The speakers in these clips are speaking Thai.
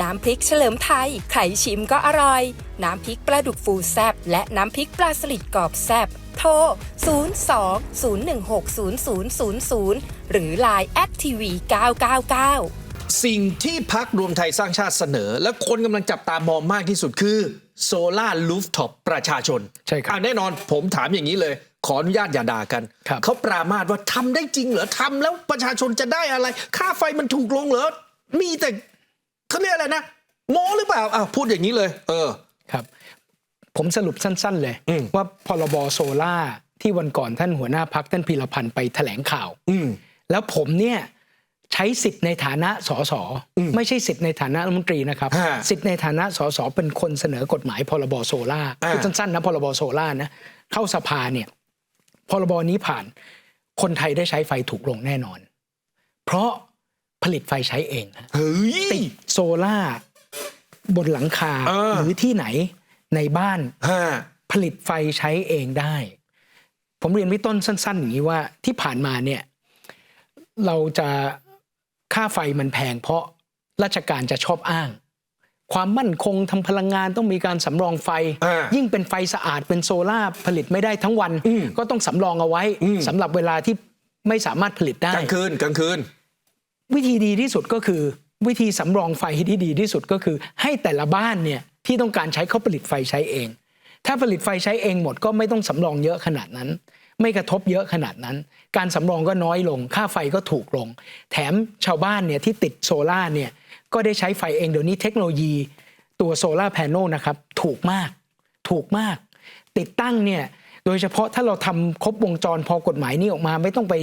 น้ำพริกเฉลิมไทยใครชิมก็อร่อย น้ำพริกปลาดุกฟูแซบและน้ำพริกปลาสลิดกรอบแซบโทร 02-016-0000 หรือ Line แอดทีวี999 สิ่งที่พักรวมไทยสร้างชาติเสนอ และคนกำลังจับตามองมากที่สุดคือโซลารูฟท็อปประชาชน ใช่ครับอะแน่นอนผมถามอย่างนี้เลย ขออนุญาตอย่าด่ากันครับเขาปรามาสว่าทำได้จริงเหรอทำแล้วประชาชนจะได้อะไร ค่าไฟมันถูกลงเหรอมีแต่ เขาเรียกอะไรนะโม้หรือเปล่าอะพูดอย่างนี้เลย เออครับ ผมสรุปสั้น ๆ เลยอืมว่าพรบโซล่าที่วันก่อนท่านหัวหน้าพักท่านพีรพันธ์ไปแถลงข่าว อืมแล้วผมเนี่ยใช้สิทธิ์ในฐานะสสไม่ใช่สิทธิ์ในฐานะรัฐมนตรีนะครับฮะสิทธิ์ในฐานะสสเป็นคนเสนอกฎหมายพรบโซล่าอ่าพูดสั้นๆนะพรบโซล่านะเข้าสภาเนี่ยพรบนี้ผ่าน คนไทยได้ใช้ไฟถูกลงแน่นอน เพราะ ผลิตไฟใช้เองฮะเฮ้ย ติดโซล่าบนหลังคาเออ หรือที่ไหนในบ้าน ฮะ ผลิตไฟใช้เองได้ ผมเรียนพี่ต้นสั้น ๆ อย่างนี้ว่าที่ผ่านมาเนี่ยเราจะค่าไฟมันแพง เพราะราชการจะชอบอ้าง ความมั่นคงทางพลังงานต้องมีการสำรองไฟ อ่ายิ่ยิ่งเป็นไฟสะอาดเป็นโซล่าร์ผลิตไม่ได้ทั้งวัน อืมก็ต้องสำรองเอาไว้อืม สำหรับเวลาที่ไม่สามารถผลิตได้ กลางคืนกลางคืน วิธีดีที่สุดก็คือ วิธีสำรองไฟที่ดีที่สุดก็คือ ให้แต่ละบ้านเนี่ยที่ต้องการใช้เขาผลิตไฟใช้เอง ถ้าผลิตไฟใช้เองหมดก็ไม่ต้องสำรองเยอะขนาดนั้น ไม่กระทบเยอะขนาดนั้น การสำรองก็น้อยลง ค่าไฟก็ถูกลง แถมชาวบ้านเนี่ยที่ติดโซล่าเนี่ยก็ได้ใช้ไฟเองเดี๋ยวนี้เทคโนโลยีตัวโซล่าแผงนะครับถูกมาก ถูกมาก ติดตั้งเนี่ยโดยเฉพาะถ้าเราทำครบวงจรพอกฎหมายนี้ออกมาไม่ต้องไป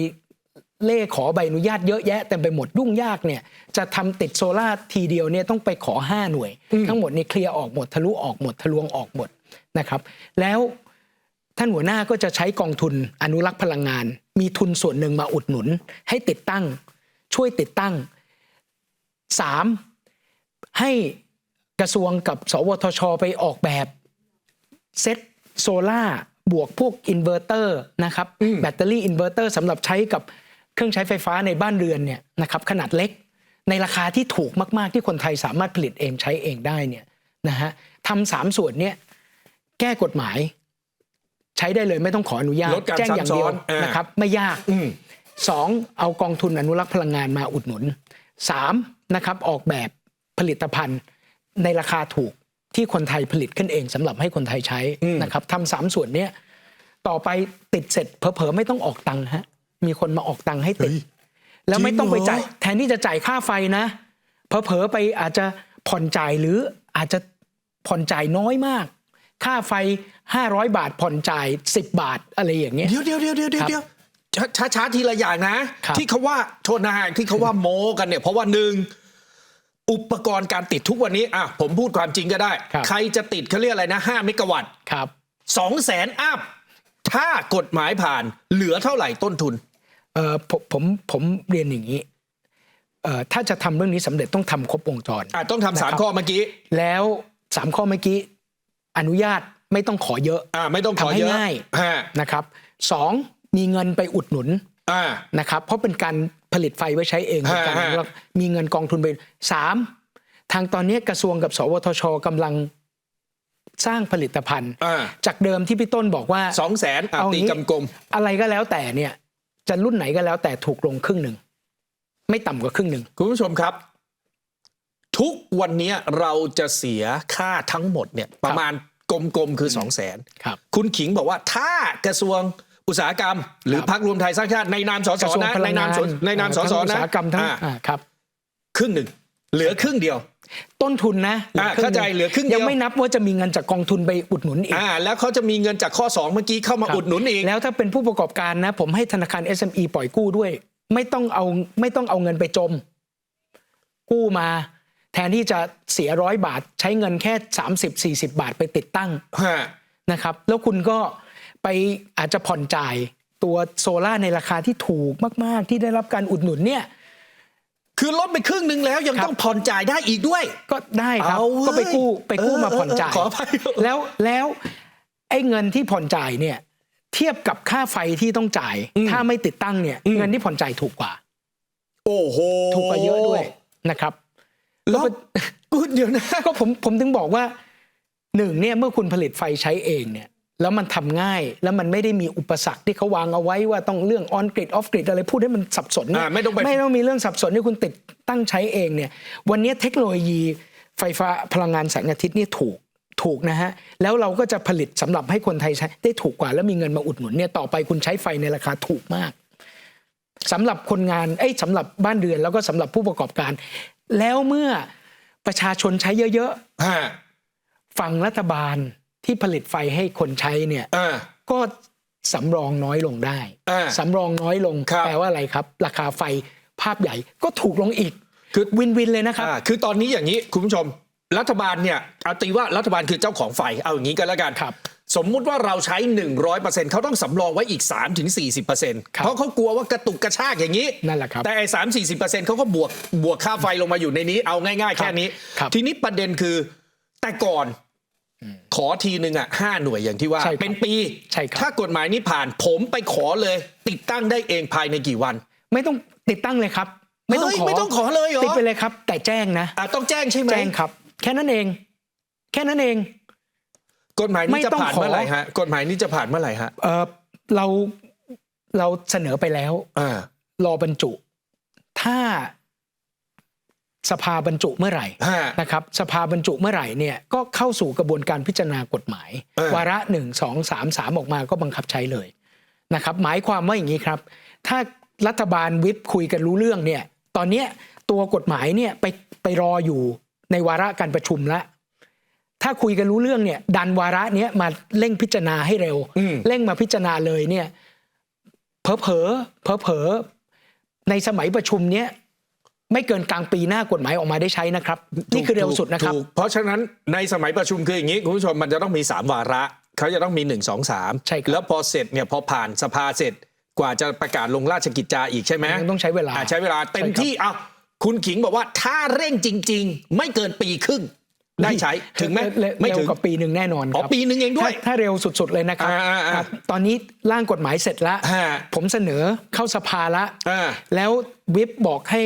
เล่ขอใบอนุญาตเยอะแยะเต็มไปหมดยุ่งยากเนี่ยจะทำติดโซล่าร์ทีเดียวเนี่ยต้องไปขอ 5 หน่วย ทั้งหมดนี่เคลียร์ออกหมดทะลุออกหมดทะลวงออกหมดนะครับ แล้วท่านหัวหน้าก็จะใช้กองทุนอนุรักษ์พลังงาน มีทุนส่วนหนึ่งมาอุดหนุน ให้ติดตั้ง ช่วยติดตั้ง 3. ให้กระทรวงกับ สวทช ไปออกแบบเซตโซล่าบวกพวกอินเวอร์เตอร์นะครับแบตเตอรี่อินเวอร์เตอร์สำหรับใช้กับ เครื่องใช้ไฟฟ้าในบ้านเรือนเนี่ยนะครับขนาดเล็ก ในราคาที่ถูกมาก ๆ ที่คนไทยสามารถผลิตเองใช้เองได้เนี่ยนะฮะทำสามส่วนเนี่ยแก้กฎหมาย ใช้ได้เลยไม่ต้องขออนุญาตลดการแจ้งอย่างเดียวซ้ำซ้อนอ่านนะครับไม่ยากอืมสองเอากองทุนอนุรักษ์พลังงานมาอุดหนุนสามนะครับออกแบบผลิตภัณฑ์ในราคาถูกที่คนไทยผลิตขึ้นเองสำหรับให้คนไทยใช้อืมนะครับทำสามส่วนเนี้ยต่อไปติดเสร็จเผลอๆไม่ต้องออกตังค์ฮะ มีคนมาออกตังค์ให้ติด แล้วไม่ต้องไปจ่ายจริงเหรอแทนที่จะจ่ายค่าไฟนะเผลอๆไปอาจจะผ่อนจ่ายหรืออาจจะผ่อนจ่ายน้อยมาก ค่าไฟ 500 บาทผ่อนจ่าย 10 บาทอะไรอย่างเงี้ยเดี๋ยวเดี๋ยวเดี๋ยวเดี๋ยวครับเดี๋ยวช้าช้าๆทีละอย่างนะครับที่เขาว่าโทษนะฮะที่เขาว่าโม้กันเนี่ย เพราะว่าหนึ่งอุปกรณ์การติดทุกวันนี้อะผมพูดความจริงก็ได้ครับใครจะติดเขาเรียกอะไรนะ5เมกะวัตต์ครับ2แสนอัพถ้ากฎหมายผ่านเหลือเท่าไหร่ต้นทุน เอ่อผมผมผมเรียนอย่างนี้เอ่อถ้าจะทำเรื่องนี้สำเร็จต้องทำครบวงจร อะต้องทำสามนะครับ ข้อเมื่อกี้แล้วสามข้อเมื่อกี้อนุญาตไม่ต้องขอเยอะ อะไม่ต้องขอทำให้เยอะง่าย ฮะนะครับสองมีเงินไปอุดหนุนอ่า นะครับ เพราะเป็นการผลิตไฟไว้ใช้เองฮะเป็นการฮะอนุรักษ์มีเงินกองทุนไปสามทางตอนนี้กระทรวงกับ สวทชกำลังสร้างผลิตภัณฑ์ อ่าจากเดิมที่พี่ต้นบอกว่า สองแสนอะเอาตีงี้กำกลม อะไรก็แล้วแต่เนี่ย จะรุ่นไหนก็แล้ว แต่ถูกลงครึ่งหนึ่งไม่ต่ำกว่าครึ่งหนึ่งคุณผู้ชมครับ ทุกวันนี้เราจะเสียค่าทั้งหมดเนี่ยประมาณกลมๆคือ 2 0 0 0 0นครับคุณขิงบอกว่าถ้ากระทรวงอุตสาหกรรม หรือครับพรรครวมไทยสร้างชาติในนามสสกระทรวงนะพในลังนามงานสในนามสเอ่อสทั้งอุตนะสาหกรรมทั้งอ่าอ่าครับ ครึ่งหนึ่ง เหลือครึ่งเดียว ต้นทุนนะอ่าครึ่งเข้าใจเหลือครึ่งเดียว ยังไม่นับว่าจะมีเงินจากกองทุนไปอุดหนุนอีก อ่าแล้วเขาจะมีเงินจากข้อ 2 เมื่อกี้เข้ามาครับอุดหนุนอีก แล้วถ้าเป็นผู้ประกอบการนะ ผมให้ธนาคาร SME ปล่อยกู้ด้วย ไม่ต้องเอาไม่ต้องเอาเงินไปจม กู้มา แทนที่จะเสียร้อยบาท ใช้เงินแค่ 30-40 บาทไปติดตั้งฮะ นะครับ แล้วคุณก็ไปอาจจะผ่อนจ่ายตัวโซล่าร์ในราคาที่ถูกมาก ๆ ที่ได้รับการอุดหนุนเนี่ย คือลดไปครึ่งหนึ่งแล้วยังครับ ต้องผ่อนจ่ายได้อีกด้วย ก็ได้ครับ เอาเว้ยก็ไปกู้ไปกู้เออมาผ่อนจ่ายเออขออภัย แล้วแล้วไอ้เงินที่ผ่อนจ่ายเนี่ย เทียบกับค่าไฟที่ต้องจ่ายถ้าไม่ติดตั้งเนี่ยเงินที่ผ่อนจ่ายถูกกว่า โอ้โหถูกกว่าเยอะด้วยนะครับ แล้วคุณเดี๋ยวนะ ก็ผมผมถึงบอกว่าหนึ่งเนี่ยเมื่อคุณผลิตไฟใช้เองเนี่ย แล้วมันทำง่ายแล้วมันไม่ได้มีอุปสรรคที่เขาวางเอาไไว้ว่าต้องเรื่องออนกริดออฟกริดอะไรพูดให้มันสับสนเนี่ยอ่าไม่ต้องไปไม่ต้องมีเรื่องสับสนที่คุณติดตั้งใช้เองเนี่ยวันนี้เทคโนโลยีไฟฟ้าพลังงานแสงอาทิตย์เนี่ยถูกถูกนะฮะแล้วเราก็จะผลิตสำหรับให้คนไทยใช้ได้ถูกกว่า แล้วมีเงินมาอุดหนุนเนี่ยต่อไปคุณใช้ไฟในราคาถูกมากสำหรับคนงานเอ้ยสำหรับบ้านเรือนแล้วก็สำหรับผู้ประกอบการ แล้วเมื่อประชาชนใช้เยอะฮะๆฝั่งรัฐบาล ที่ผลิตไฟให้คนใช้เนี่ยอ่า ก็สำรองน้อยลงได้ อ่าสำรองน้อยลงครับ แปลว่าอะไรครับ ราคาไฟภาพใหญ่ก็ถูกลงอีกคือวินวินเลยนะครับ อ่าคือตอนนี้อย่างนี้คุณผู้ชม รัฐบาลเนี่ยเอาตีว่ารัฐบาลคือเจ้าของไฟเอาอย่างนี้กันแล้วกันครับสมมุติว่าเราใช้ 100%เขาต้องสำรองไว้อีก 3-40%ครับ เพราะเขากลัวว่ากระตุกกระชากอย่างนี้ นั่นแหละครับ แต่ไอ้สามสี่สิบเปอร์เซ็นต์เขาก็บวกบวกค่าไฟลงมาอยู่ในนี้ เอาง่าย ๆ แค่นี้ ครับ ทีนี้ประเด็นคือแต่ก่อน ขอทีนึงอะห้าหน่วยอย่างที่ว่าใช่ครับเป็นปีใช่ครับถ้ากฎหมายนี้ผ่านผมไปขอเลย ติดตั้งได้เองภายในกี่วัน ไม่ต้องติดตั้งเลยครับ ไม่ต้องเฮ้ยขอไม่ต้องขอเลยเหรอติดไปเลยครับ แต่แจ้งนะอะต้องแจ้งใช่ไหมแจ้งครับ แค่นั้นเอง แค่นั้นเอง กฎหมายไม่นี้จะต้องผ่านขอเมื่อไหร่ฮะกฎหมายนี้จะผ่านเมื่อไหร่ฮะเออเราเราเสนอไปแล้วอ่ารอบรรจุ ถ้า สภาบรรจุเมื่อไหร่ฮะนะครับสภาบรรจุเมื่อไหร่เนี่ยก็เข้าสู่กระบวนการพิจารณากฎหมายเออวาระหนึ่งสองสามสามออกมาก็บังคับใช้เลยนะครับหมายความว่าอย่างนี้ครับ ถ้ารัฐบาลวิปคุยกันรู้เรื่องเนี่ยตอนเนี้ยตัวกฎหมายเนี่ยไปไปรออยู่ในวาระการประชุมแล้วถ้าคุยกันรู้เรื่องเนี่ยดันวาระเนี้ยมาเร่งพิจารณาให้เร็วอืมเร่งมาพิจารณาเลยเนี่ยเผลอเผลอเผลอเผลอๆในสมัยประชุมเนี้ย ไม่เกินกลางปีหน้ากฎหมายออกมาได้ใช้นะครับ นี่คือเร็วสุดนะครับ ถูกเพราะฉะนั้นในสมัยประชุมคืออย่างนี้คุณผู้ชมมันจะต้องมี 3 วาระเขาจะต้องมี 1 2 3 ใช่ครับ แล้วพอเสร็จเนี่ยพอผ่านสภาเสร็จกว่าจะประกาศลงราชกิจจาอีกใช่ไหมยังต้องใช้เวลา อะใช้เวลาเต็มใช่ครับที่เอาคุณขิงบอกว่าถ้าเร่งจริง ๆ ไม่เกินปีครึ่งได้ใช้ถึงไหมเร็วไม่เร็วถึง กว่าปีหนึ่งแน่นอนคอ๋อรับปีหนึ่งเองด้วยถ้าถ้าเร็วสุด ๆ เลยนะครับอ่าอ่าอ่าครับ ตอนนี้ร่างกฎหมายเสร็จแล้ว ฮะผมเสนอเข้าสภาละ อ่า แล้ววิปบอกให้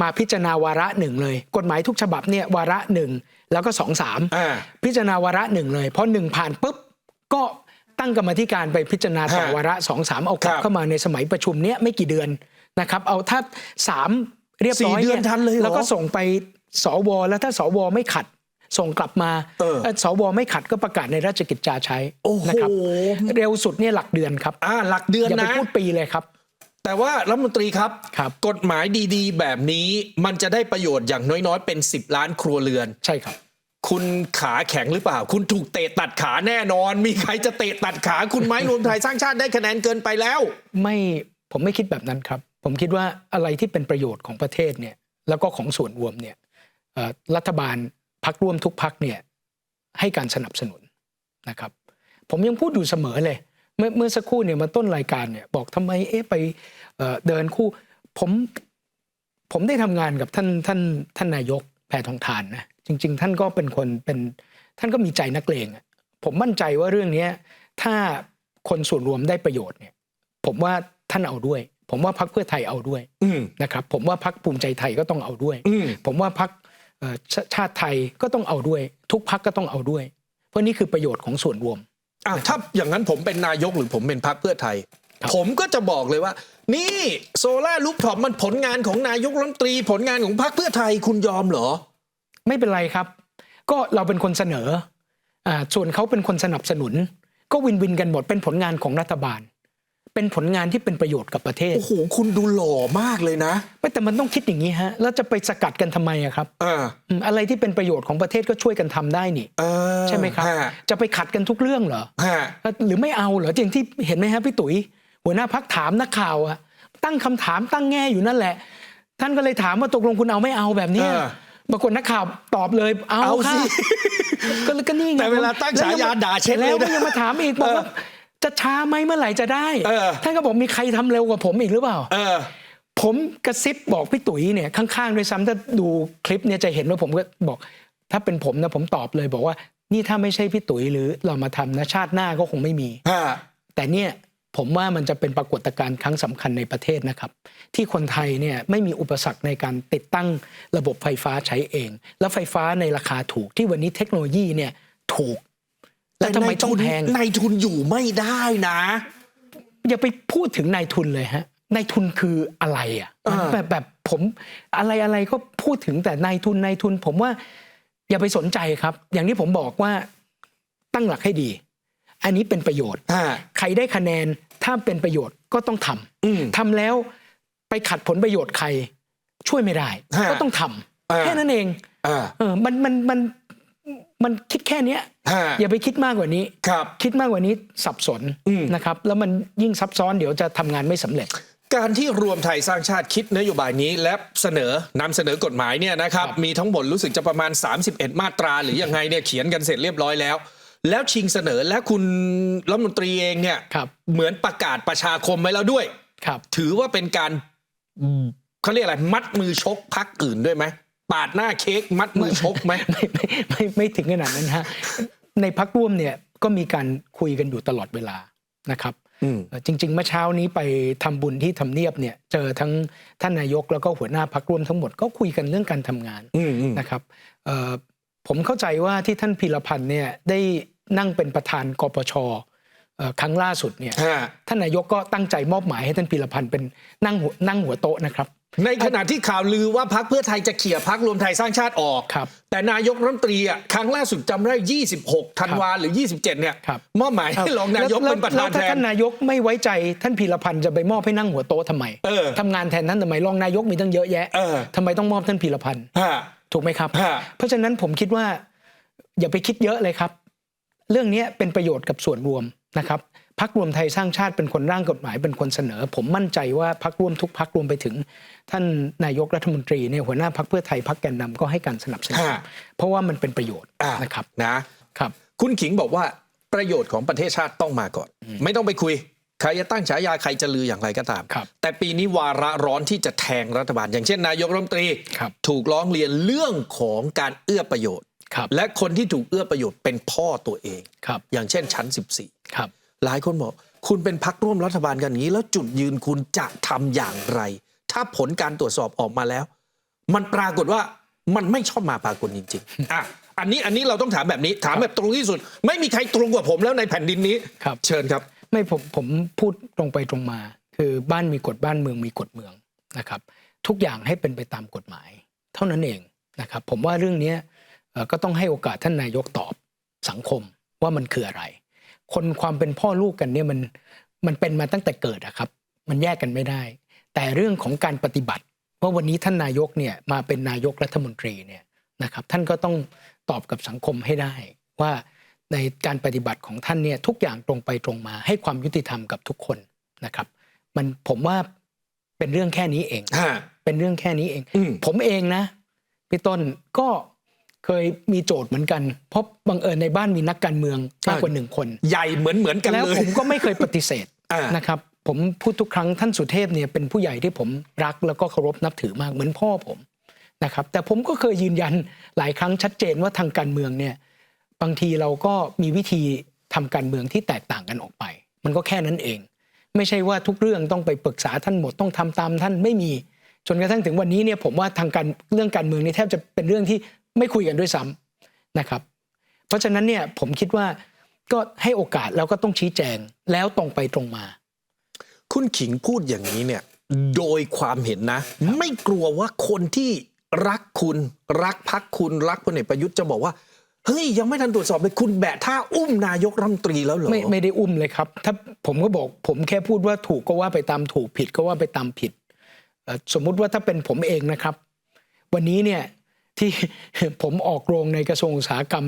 มาพิจารณาวาระหนึ่งเลย กฎหมายทุกฉบับเนี่ยวาระหนึ่งแล้วก็สองสามอ่า พิจารณาวาระหนึ่งเลยพอหนึ่งผ่านปุ๊บก็ตั้งกรรมาธิการไปพิจารณาต่อฮะวาระสองสามเอากลับครับเข้ามาในสมัยประชุมเนี้ยไม่กี่เดือนนะครับ เอาถ้าสามเรียบร้อยสี่เดือนยทันเลยเหรอแล้วก็ส่งไปสวแล้วถ้าสวไม่ขัด ส่งกลับมาเออเอ่อสวไม่ขัดก็ประกาศในราชกิจจาใช้โอ้โหนะครับเร็วสุดเนี่ยหลักเดือนครับอ่าหลักเดือนอย่าไปนะ พูดปีเลยครับ แต่ว่ารัฐมนตรีครับครับ กฎหมายดีๆ แบบนี้มันจะได้ประโยชน์อย่างน้อยๆ เป็น 10 ล้านครัวเรือน ใช่ครับ คุณขาแข็งหรือเปล่า คุณถูกเตะตัดขาแน่นอน มีใครจะเตะตัดขาคุณไม้รวมไทยสร้างชาติได้คะแนนเกินไปแล้ว ไม่ผมไม่คิดแบบนั้นครับ ผมคิดว่าอะไรที่เป็นประโยชน์ของประเทศเนี่ยแล้วก็ของส่วนรวมเนี่ยเอ่อรัฐบาลพักร่วมทุกพักเนี่ยให้การสนับสนุนนะครับ ผมยังพูดอยู่เสมอเลย เมื่อเมื่อสักครู่เนี่ยมาต้นรายการเนี่ยบอกทำไมเอ๊ะไปเอ่อเดินคู่ผมผมได้ทำงานกับท่านท่านท่านนายกแพทองทานนะจริง ๆ ท่านก็เป็นคนเป็นท่านก็มีใจนักเลงอะผมมั่นใจว่าเรื่องเนี้ยถ้าคนส่วนรวมได้ประโยชน์เนี่ย ผมว่าท่านเอาด้วย ผมว่าพักเพื่อไทยเอาด้วยอืมนะครับผมว่าพักภูมิใจไทยก็ต้องเอาด้วยอืมผมว่าพักชาติไทยก็ต้องเอาด้วย ทุกพักก็ต้องเอาด้วย เพราะนี่คือประโยชน์ของส่วนรวม อะถ้าอย่างนั้นผมเป็นนายกหรือผมเป็นพรรคเพื่อไทยครับผมก็จะบอกเลยว่า นี่โซล่าลูกท็อปมันผลงานของนายกรัฐมนตรีผลงานของพรรคเพื่อไทยคุณยอมเหรอ ไม่เป็นไรครับ ก็เราเป็นคนเสนออ่าส่วนเขาเป็นคนสนับสนุน ก็วินวินกันหมดเป็นผลงานของรัฐบาล เป็นผลงานที่เป็นประโยชน์กับประเทศ โอ้โห คุณดูหล่อมากเลยนะ ไม่แต่มันต้องคิดอย่างนี้ฮะ แล้วจะไปสกัดกันทำไมอะครับอ่าอืมอะไรที่เป็นประโยชน์ของประเทศก็ช่วยกันทำได้นี่เออใช่ไหมครับฮะจะไปขัดกันทุกเรื่องเหรอฮะหรือไม่เอาเหรอจริงที่เห็นไหมฮะพี่ตุ๋ย หัวหน้าพักถามนักข่าวอะตั้งคำถามตั้งแง่อยู่นั่นแหละ ท่านก็เลยถามว่าตกลงคุณเอาไม่เอาแบบเนี้ยเออปรากฏนักข่าวตอบเลย เอาเอาค่ะสิก็เลยก็นี่ไงแต่เวลาตั้งฉายาด่าเช็ดเลยนะแล้วก็ยังมาถามอีกบอกว่า จะช้าไหมเมื่อไหร่จะได้เออท่านก็บอกมีใครทำเร็วกว่าผมอีกหรือเปล่าเออผมกระซิบบอกพี่ตุ๋ยเนี่ยข้างๆด้วยซ้ำถ้าดูคลิปเนี่ยจะเห็นว่าผมก็บอก ถ้าเป็นผมนะผมตอบเลยบอกว่า นี่ถ้าไม่ใช่พี่ตุ๋ยหรือเรามาทำนะชาติหน้าก็คงไม่มีฮะแต่เนี่ยผมว่ามันจะเป็นปรากฏการณ์ครั้งสำคัญในประเทศนะครับ ที่คนไทยเนี่ยไม่มีอุปสรรคในการติดตั้งระบบไฟฟ้าใช้เอง แล้วไฟฟ้าในราคาถูกที่วันนี้เทคโนโลยีเนี่ยถูก แล้วทำไมนายต้อทุงนแพงนายทุนอยู่ไม่ได้นะ อย่าไปพูดถึงนายทุนเลยฮะนายทุนคืออะไรอะอ่าแบบแบบผมอะไรอะไรก็พูดถึงแต่นายทุนนายทุน ผมว่า อย่าไปสนใจครับ อย่างที่ผมบอกว่าตั้งหลักให้ดี อันนี้เป็นประโยชน์อ่าใครได้คะแนนถ้าเป็นประโยชน์ก็ต้องทำอืมทำแล้วไปขัดผลประโยชน์ใครช่วยไม่ได้ฮะก็ต้องทำอ่าแค่นั้นเองอ่าเออมันมันมัน มันคิดแค่เนี้ยฮะ อย่าไปคิดมากกว่านี้ ครับ คิดมากกว่านี้สับสนอืม นะครับ แล้วมันยิ่งซับซ้อนเดี๋ยวจะทำงานไม่สำเร็จ การที่รวมไทยสร้างชาติคิดนโยบายนี้และเสนอนำเสนอกฎหมายเนี่ยนะครับ ครับ มีทั้งหมดรู้สึกจะประมาณ 31 มาตรา หรือยังไงเนี่ยเขียนกันเสร็จเรียบร้อยแล้ว แล้วชิงเสนอและคุณรัฐมนตรีเองเนี่ยครับเหมือนประกาศประชาคมไว้แล้วด้วย ครับ ถือว่าเป็นการเขาเรียกอะไรมัดมือชกพักอื่นด้วยไหม ปาดหน้าเค้กมัดมือชกไหมไม่ไม่ไม่ไม่ถึงขนาดนั้นฮะในพักร่วมเนี่ยก็มีการคุยกันอยู่ตลอดเวลานะครับอืมเอ่อจริง ๆ เมื่อเช้านี้ไปทำบุญที่ทำเนียบเนี่ยเจอทั้งท่านนายกแล้วก็หัวหน้าพักร่วมทั้งหมดก็คุยกันเรื่องการทำงาน อืมอืม นะครับเอ่อผมเข้าใจว่าที่ท่านพีรพันธ์เนี่ยได้นั่งเป็นประธานกปชเอ่อครั้งล่าสุดเนี่ยฮะ ท่านนายกก็ตั้งใจมอบหมายให้ท่านพีรพันธ์เป็นนั่งหัวนั่งหัวโต๊ะนะครับ ในขณะที่ข่าวลือว่าพักเพื่อไทยจะเขี่ยพักรวมไทยสร้างชาติออก ครับ แต่นายกรัฐมนตรีอะครั้งล่าสุดจำได้ 26 ธันวาหรือ 27 เนี่ยครับ มอบหมายให้รองนายกแล้วเป็นประธานแล้วแทถ้าท่านนนายกไม่ไว้ใจท่านพีรพันธ์จะไปมอบให้นั่งหัวโต๊ะทำไมเออทำงานแทนท่านทำไมรองนายกมีตั้งเยอะแยะเออ ทำไมต้องมอบท่านพีรพันธ์ ฮะ ถูกไหมครับ ฮะ เพราะฉะนั้นผมคิดว่า อย่าไปคิดเยอะเลยครับ เรื่องนี้เป็นประโยชน์กับส่วนรวมนะครับ พักรวมไทยสร้างชาติเป็นคนร่างกฎหมายเป็นคนเสนอ ผมมั่นใจว่าพักร่วมทุกพักรวมไปถึง ท่านนายกรัฐมนตรีเนี่ยหัวหน้าพักเพื่อไทยพักแกนนำก็ให้การสนับสนุนฮะเพราะว่ามันเป็นประโยชน์อะนะครับนะครับ คุณขิงบอกว่าประโยชน์ของประเทศชาติต้องมาก่อน ไม่ต้องไปคุยใครจะตั้งฉายาใครจะลืออย่างไรก็ตามครับแต่ปีนี้วาระร้อนที่จะแทงรัฐบาล อย่างเช่น นายกรัฐมนตรีครับถูกร้องเรียนเรื่องของการเอื้อประโยชน์ครับและคนที่ถูกเอื้อประโยชน์เป็นพ่อตัวเองครับอย่างเช่นชั้น 14ครับ หลายคนบอก คุณเป็นพักร่วมรัฐบาลกันอย่างนี้ แล้วจุดยืนคุณจะทำอย่างไร ถ้าผลการตรวจสอบออกมาแล้ว มันปรากฏว่ามันไม่ชอบมาปรากฏจริงๆอะอันนี้อันนี้เราต้องถามแบบนี้ถามแบบตรงที่สุด ไม่มีใครตรงกว่าผมแล้วในแผ่นดินนี้ครับเชิญครับ ไม่ผมผมพูดตรงไปตรงมา คือบ้านมีกฎบ้านเมืองมีกฎเมืองนะครับ ทุกอย่างให้เป็นไปตามกฎหมาย เท่านั้นเองนะครับ ผมว่าเรื่องเนี้ยเอ่อก็ต้องให้โอกาสท่านนายกตอบสังคมว่ามันคืออะไร คนความเป็นพ่อลูกกันเนี่ยมันมันเป็นมาตั้งแต่เกิดอะครับ มันแยกกันไม่ได้ แต่เรื่องของการปฏิบัติว่าวันนี้ท่านนายกเนี่ยมาเป็นนายกรัฐมนตรีเนี่ยนะครับท่านก็ต้องตอบกับสังคมให้ได้ ว่าในการปฏิบัติของท่านเนี่ยทุกอย่างตรงไปตรงมา ให้ความยุติธรรมกับทุกคนนะครับ มันผมว่าเป็นเรื่องแค่นี้เองฮะเป็นเรื่องแค่นี้เองอืมผมเองนะพี่ต้นก็ เคยมีโจทย์เหมือนกันเพราะบังเอิญในบ้านมีนักการเมืองมากกว่าหนึ่งคน ใหญ่เหมือนเหมือนกันแล้วเลยผมก็ไม่เคยปฏิเสธอ่านนะครับผมพูดทุกครั้งท่านสุเทพเนี่ยเป็นผู้ใหญ่ที่ผมรักแล้วก็เคารพนับถือมากเหมือนพ่อผมนะครับ แต่ผมก็เคยยืนยันหลายครั้งชัดเจนว่าทางการเมืองเนี่ยบางทีเราก็มีวิธีทำการเมืองที่แตกต่างกันออกไป มันก็แค่นั้นเอง ไม่ใช่ว่าทุกเรื่องต้องไปปรึกษาท่านหมดต้องทำตามท่านไม่มีจนกระทั่งถึงวันนี้เนี่ยผมว่าทางการเรื่องการเมืองนี่แทบจะเป็นเรื่องที่ ไม่คุยกันด้วยซ้ำนะครับ เพราะฉะนั้นเนี่ยผมคิดว่าก็ให้โอกาสแล้วก็ต้องชี้แจงแล้วตรงไปตรงมา คุณขิงพูดอย่างนี้เนี่ยโดยความเห็นนะ ไม่กลัวว่าคนที่รักคุณรักพักคุณรักพลเอกประยุทธ์จะบอกว่าเฮ้ยยังไม่ทันตรวจสอบเลยคุณแบะท่าอุ้มนายกรัฐมนตรีแล้วเหรอไม่ไม่ได้อุ้มเลยครับ ถ้าผมก็บอก ผมแค่พูดว่าถูกก็ว่าไปตามถูกผิดก็ว่าไปตามผิดเอ่อสมมุติว่าถ้าเป็นผมเองนะครับ วันนี้เนี่ย ที่ผมออกโรงในกระทรวงอุตสาหกรรม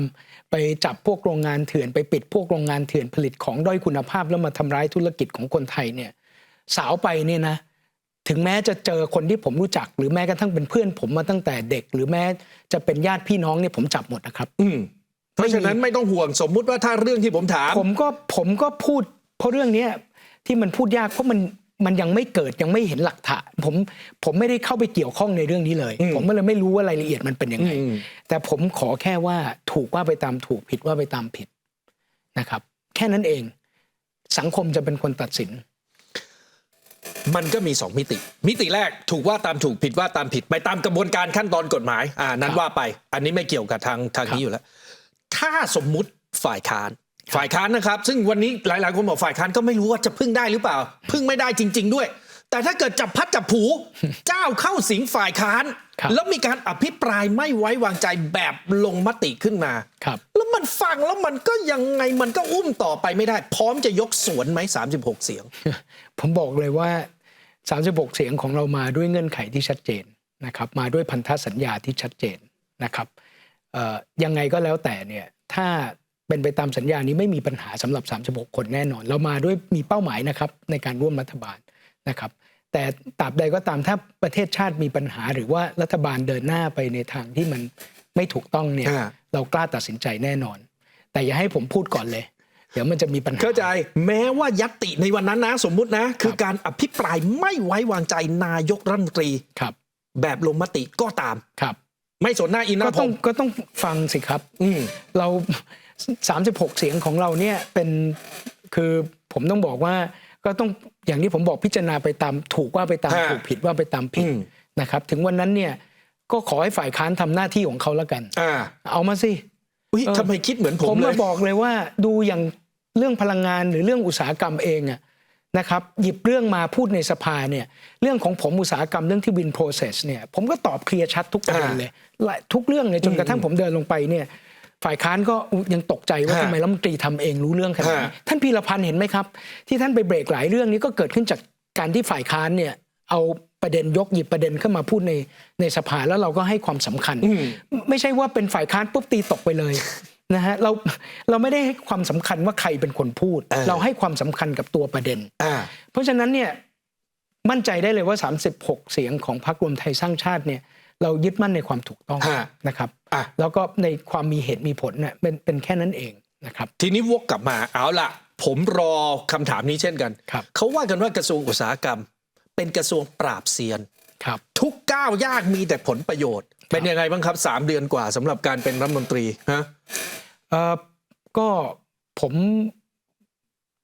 ไปจับพวกโรงงานเถื่อนไปปิดพวกโรงงานเถื่อนผลิตของด้อยคุณภาพแล้วมาทำร้ายธุรกิจของคนไทยเนี่ยสาวไปเนี่ยนะถึงแม้จะเจอคนที่ผมรู้จัก หรือแม้กระทั่งเป็นเพื่อน ผมมาตั้งแต่เด็ก หรือแม้จะเป็นญาติพี่น้องเนี่ยผมจับหมดนะครับ อืมเพราะฉะนั้นไม่ต้องห่วงสมมุติว่าถ้าเรื่องที่ผมถาม ผมก็ผมก็พูด เพราะเรื่องเนี้ยที่มันพูดยากเพราะมัน มันยังไม่เกิดยังไม่เห็นหลักฐานผมผมไม่ได้เข้าไปเกี่ยวข้องในเรื่องนี้เลยอืมผมก็เลยไม่รู้ว่ารายละเอียดมันเป็นยังไงอืมแต่ผมขอแค่ว่าถูกว่าไปตามถูกผิดว่าไปตามผิดนะครับ แค่นั้นเอง สังคมจะเป็นคนตัดสิน มันก็มีสองมิติ มิติแรกถูกว่าตามถูกผิดว่าตามผิด ไปตามกระบวนการขั้นตอนกฎหมาย อ่านั้นครับว่าไป อันนี้ไม่เกี่ยวกับทางทางครับนี้อยู่แล้ว ถ้าสมมุติฝ่ายค้าน ฝ่ายค้านนะครับ ซึ่งวันนี้หลาย ๆ คนบอกฝ่ายค้านก็ไม่รู้ว่าจะพึ่งได้หรือเปล่า พึ่งไม่ได้จริง ๆ ด้วย แต่ถ้าเกิดจับพัดจับผูเจ้าเข้าสิงฝ่ายค้านครับแล้วมีการอภิปรายไม่ไว้วางใจแบบลงมติขึ้นมาครับแล้วมันฟังแล้วมันก็ยังไงมันก็อุ้มต่อไปไม่ได้ พร้อมจะยกสวนไหม36 เสียง ผมบอกเลยว่า 36 เสียงของเรามาด้วยเงื่อนไขที่ชัดเจนนะครับ มาด้วยพันธสัญญาที่ชัดเจนนะครับเอ่อยังไงก็แล้วแต่เนี่ยถ้า เป็นไปตามสัญญานี้ไม่มีปัญหาสำหรับ 36 คนแน่นอน เรามาด้วยมีเป้าหมายนะครับในการร่วมรัฐบาลนะครับ แต่ตราบใดก็ตามถ้าประเทศชาติมีปัญหา หรือว่ารัฐบาลเดินหน้าไปในทางที่มันไม่ถูกต้องเนี่ยอ่าเรากล้าตัดสินใจแน่นอน แต่อย่าให้ผมพูดก่อนเลย เดี๋ยวมันจะมีปัญหาเข้าใจ แม้ว่ายัตติในวันนั้นนะ สมมุตินะ คือการอภิปรายไม่ไว้วางใจนายกรัฐมนตรีครับ แบบลงมติก็ตามครับ ไม่สนหน้าอินหก็น้าผต้องมก็ต้องฟังสิครับ อืมเรา 36 เสียงของเราเนี่ยเป็นคือผมต้องบอกว่าก็ต้องอย่างที่ผมบอกพิจารณาไปตามถูกว่าไปตามฮะถูกผิดว่าไปตามผิดอืมนะครับ ถึงวันนั้นเนี่ยก็ขอให้ฝ่ายค้านทำหน้าที่ของเขาแล้วกันอ่าเอามาสิอุ้ยเออทำไมคิดเหมือนผผมมเลมายบอกเลยว่าดูอย่างเรื่องพลังงานหรือเรื่องอุตสาหกรรมเองอะนะครับหยิบเรื่องมาพูดในสภาเนี่ยเรื่องของผมอุตสาหกรรมเรื่องที่วินโปรเซสเนี่ยผมก็ตอบเคลียร์ชัดทุกประเด็นอ่าเลยหลายทุกเรื่องเลยจนกระทั่งผมเดินลงไปเนี่ย ฝ่ายค้านก็อุ๊ยยังตกใจว่าฮะทำไมรัฐมนตรีทำเองรู้เรื่องขนาดนี้ฮะท่านพีรพันธ์เห็นไหมครับ ที่ท่านไปเบรกหลายเรื่องนี้ก็เกิดขึ้นจากการที่ฝ่ายค้านเนี่ยเอาประเด็นยกหยิบประเด็นขึ้นมาพูดในในสภาแล้วเราก็ให้ความสำคัญอืมไม่ใช่ว่าเป็นฝ่ายค้านปุ๊บตีตกไปเลยนะฮะเราเราไม่ได้ให้ความสำคัญว่าใครเป็นคนพูดเออเราให้ความสำคัญกับตัวประเด็นอ่าเพราะฉะนั้นเนี่ยมั่นใจได้เลยว่า 36 เสียงของพรรครวมไทยสร้างชาติเนี่ย เรายึดมั่นในความถูกต้องฮะนะครับอะแล้วก็ในความมีเหตุมีผลเนี่ยเป็นเป็นแค่นั้นเองนะครับทีนี้วกกลับมาเอาละผมรอคำถามนี้เช่นกันครับเขาว่ากันว่ากระทรวงอุตสาหกรรม เป็นกระทรวงปราบเซียนครับทุกก้าวยากมีแต่ผลประโยชน์ เป็นยังไงบ้างครับสามเดือนกว่าสำหรับการเป็นรัฐมนตรีฮะเอ่อก็ผม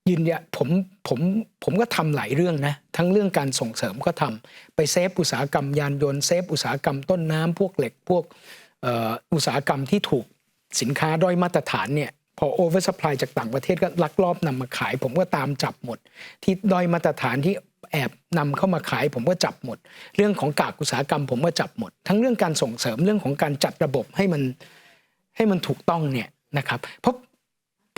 ยืนยันผมผมผมก็ทำหลายเรื่องนะ ทั้งเรื่องการส่งเสริมก็ทำไปเซฟอุตสาหกรรมยานยนต์เซฟอุตสาหกรรมต้นน้ำพวกเหล็กพวกอุตสาหกรรมที่ถูกสินค้าด้อยมาตรฐานเนี่ยพอโอเวอร์สปายจากต่างประเทศก็ลักลอบนำมาขาย ผมก็ตามจับหมด ที่ด้อยมาตรฐานที่แอบนำเข้ามาขาย ผมก็จับหมด เรื่องของกากอุตสาหกรรม ผมก็จับหมด ทั้งเรื่องการส่งเสริมเรื่องของการจัดระบบให้มันให้มันถูกต้องเนี่ยนะครับเพราะ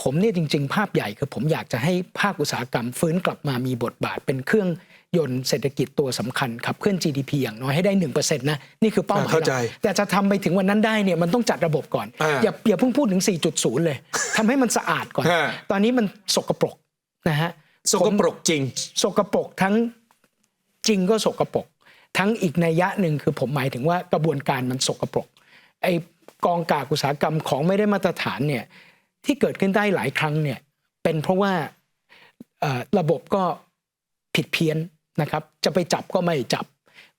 ผมเนี่ยจริง ๆ ภาพใหญ่คือผมอยากจะให้ภาคอุตสาหกรรมฟื้นกลับมามีบทบาทเป็นเครื่องยนต์เศรษฐกิจตัวสำคัญขับเคลื่อน GDP อย่างน้อยให้ได้หนึ่งเปอร์เซ็นต์นะนี่คือเป้าหมายเข้าใจรแต่จะทำไปถึงวันนั้นได้เนี่ยมันต้องจัดระบบก่อนอ่าอย่าอย่าเพิ่งพูดถึง 4.0 เลยทำให้มันสะอาดก่อนฮะตอนนี้มันสกปรกนะฮะสกปรกจริง สกปรกทั้งจริงก็สกปรกทั้งอีกนัยยะหนึ่งคือผมหมายถึงว่ากระบวนการมันสกปรกไอ้กองกากอุตสาหกรรมของไม่ได้มาตรฐานเนี่ย ที่เกิดขึ้นได้หลายครั้งเนี่ยเป็นเพราะว่าเอ่อระบบก็ผิดเพี้ยนนะครับจะไปจับก็ไม่จับ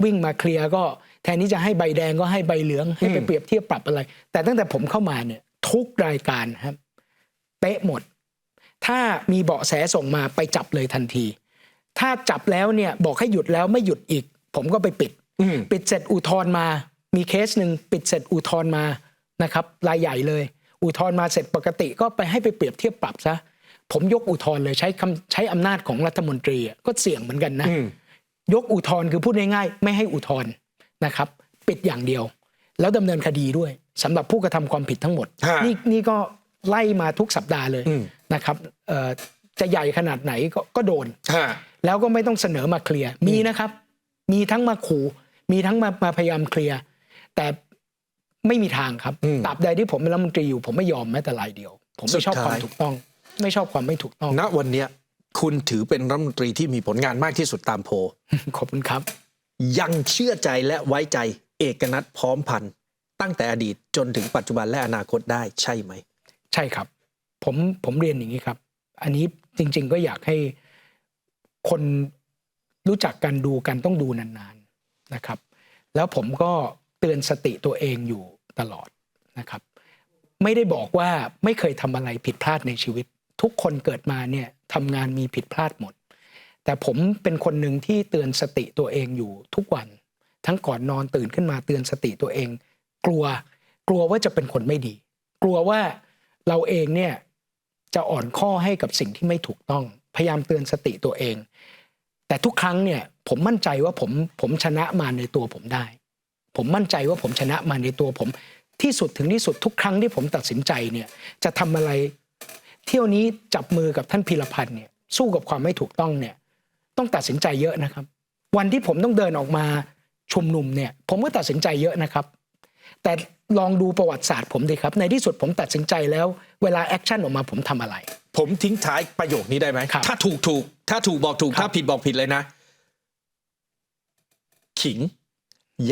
วิ่งมาเคลียร์ก็แทนที่จะให้ใบแดงก็ให้ใบเหลืองให้ไปอืมเปรียบเทียบปรับอะไร แต่ตั้งแต่ผมเข้ามาเนี่ยทุกรายการครับเป๊ะหมด ถ้ามีเบาะแสส่งมาไปจับเลยทันที ถ้าจับแล้วเนี่ยบอกให้หยุดแล้วไม่หยุดอีก ผมก็ไปปิดอืมปิดเสร็จอุทธรณ์มา มีเคสหนึ่งปิดเสร็จอุทธรณ์มานะครับรายใหญ่เลย อุทธรณ์มาเสร็จปกติก็ไปให้ไปเปรียบเทียบปรับซะผมยกอุทธรณ์เลยใช้คำใช้อำนาจของรัฐมนตรีอะก็เสี่ยงเหมือนกันนะอืมยกอุทธรณ์คือพูดง่ายๆ ไม่ให้อุทธรณ์นะครับ ปิดอย่างเดียว แล้วดำเนินคดีด้วยสำหรับผู้กระทำความผิดทั้งหมดฮะนี่นี่ก็ไล่มาทุกสัปดาห์เลยอืมนะครับเอ่อจะใหญ่ขนาดไหนก็ก็โดนฮะแล้วก็ไม่ต้องเสนอมาเคลียร์มีนะครับ มีทั้งมาขู่มีทั้งมามาพยายามเคลียร์แต่ ไม่มีทางครับอืมตราบใดที่ผมเป็นรัฐมนตรีอยู่ ผมไม่ยอมแม้แต่รายเดียว ผมไม่ชอบสุดความท้ายถูกต้อง ไม่ชอบความไม่ถูกต้อง ณวันเนี้ยคุณถือเป็นรัฐมนตรีที่มีผลงานมากที่สุดตามโพลขอบคุณครับ ยังเชื่อใจและไว้ใจเอกนัทพร้อมพันธ์ตั้งแต่อดีตจนถึงปัจจุบันและอนาคตได้ใช่ไหม ใช่ครับ ผมผมเรียนอย่างนี้ครับ อันนี้จริง ๆ ก็อยากให้คนรู้จักกันดูกันต้องดูนานๆนะครับ แล้วผมก็เตือนสติตัวเองอยู่ ตลอดนะครับ ไม่ได้บอกว่าไม่เคยทำอะไรผิดพลาดในชีวิต ทุกคนเกิดมาเนี่ยทำงานมีผิดพลาดหมด แต่ผมเป็นคนหนึ่งที่เตือนสติตัวเองอยู่ทุกวัน ทั้งก่อนนอนตื่นขึ้นมาเตือนสติตัวเอง กลัวกลัวว่าจะเป็นคนไม่ดี กลัวว่าเราเองเนี่ยจะอ่อนข้อให้กับสิ่งที่ไม่ถูกต้อง พยายามเตือนสติตัวเอง แต่ทุกครั้งเนี่ยผมมั่นใจว่าผมผมชนะมาในตัวผมได้ ผมมั่นใจว่าผมชนะมาในตัวผม ที่สุดถึงที่สุดทุกครั้งที่ผมตัดสินใจเนี่ยจะทำอะไร เที่ยวนี้จับมือกับท่านพีรพันธ์เนี่ยสู้กับความไม่ถูกต้องเนี่ยต้องตัดสินใจเยอะนะครับ วันที่ผมต้องเดินออกมาชุมนุมเนี่ยผมก็ตัดสินใจเยอะนะครับ แต่ลองดูประวัติศาสตร์ผมดีครับ ในที่สุดผมตัดสินใจแล้ว เวลาแอคชั่นออกมาผมทำอะไร ผมทิ้งท้ายประโยคนี้ได้ไหมครับถ้าถูกถูก ถ้าถูกบอกถูกครับถ้าผิดบอกผิดเลยนะ ขิง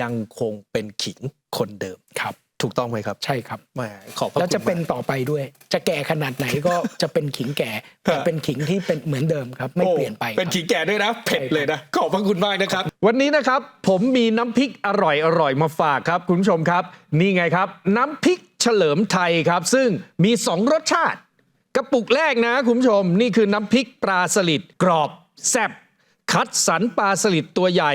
ยังคงเป็นขิงคนเดิมครับ ถูกต้องไหมครับ ใช่ครับแหมขอบพระแล้วคุณจะเป็นมาก ต่อไปด้วย จะแก่ขนาดไหนก็ จะเป็นขิงแก่แต่เป็นขิงที่เป็นเหมือนเดิมครับ ไม่โอ้เปลี่ยนไปเป็นครับขิงแก่ด้วยนะ เผ็ดใช่ครับเลยนะ ขอบพระคุณมากนะครับ วันนี้นะครับผมมีน้ำพริกอร่อยอร่อยมาฝากครับ คุณผู้ชมครับ นี่ไงครับ น้ำพริกเฉลิมไทยครับ ซึ่งมี 2 รสชาติ กระปุกแรกนะ คุณผู้ชม นี่คือน้ำพริกปลาสลิดกรอบ แซ่บคัดสรรปลาสลิดตัวใหญ่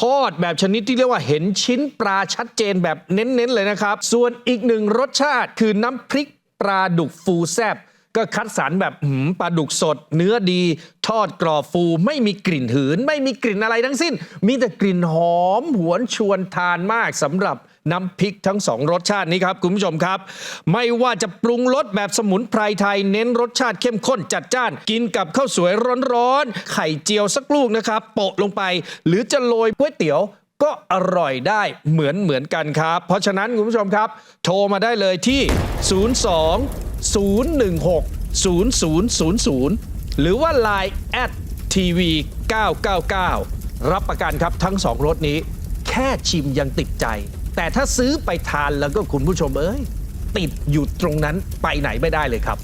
ทอดแบบชนิดที่เรียกว่าเห็นชิ้นปลาชัดเจนแบบเน้นๆเลยนะครับ ส่วนอีกหนึ่งรสชาติคือน้ำพริกปลาดุกฟูแซบก็คัดสรรแบบหืมปลาดุกสด เนื้อดี ทอดกรอบฟู ไม่มีกลิ่นหืน ไม่มีกลิ่นอะไรทั้งสิ้น มีแต่กลิ่นหอมหวนชวนทานมากสำหรับ น้ำพริกทั้งสองรสชาตินี้ครับคุณผู้ชมครับ ไม่ว่าจะปรุงรสแบบสมุนไพรไทย เน้นรสชาติเข้มข้นจัดจ้าน กินกับข้าวสวยร้อนๆไข่เจียวสักลูกนะครับโปะลงไป หรือจะโรยก๋วยเตี๋ยวก็อร่อยได้เหมือนเหมือนกันครับ เพราะฉะนั้นคุณผู้ชมครับ โทรมาได้เลยที่ 02 016 0000 หรือว่า Line แอดทีวี999 รับประกันครับทั้งสองรสนี้ แค่ชิมยังติดใจ แต่ถ้าซื้อไปทานแล้วก็คุณผู้ชมเอ้ยติดอยู่ตรงนั้นไปไหนไม่ได้เลยครับ